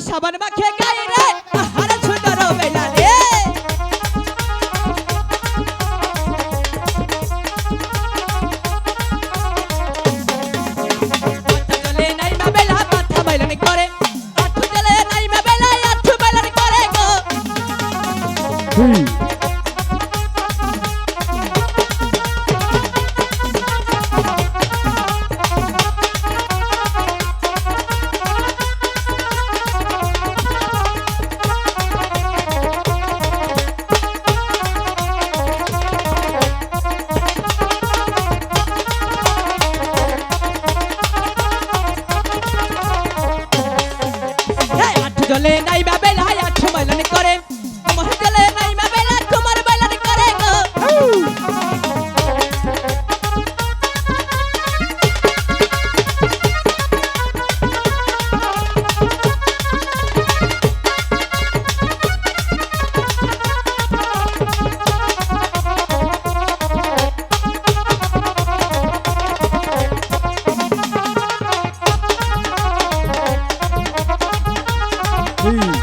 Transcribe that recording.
সাবান মাখে গায়ে রে Lena y me Ooh.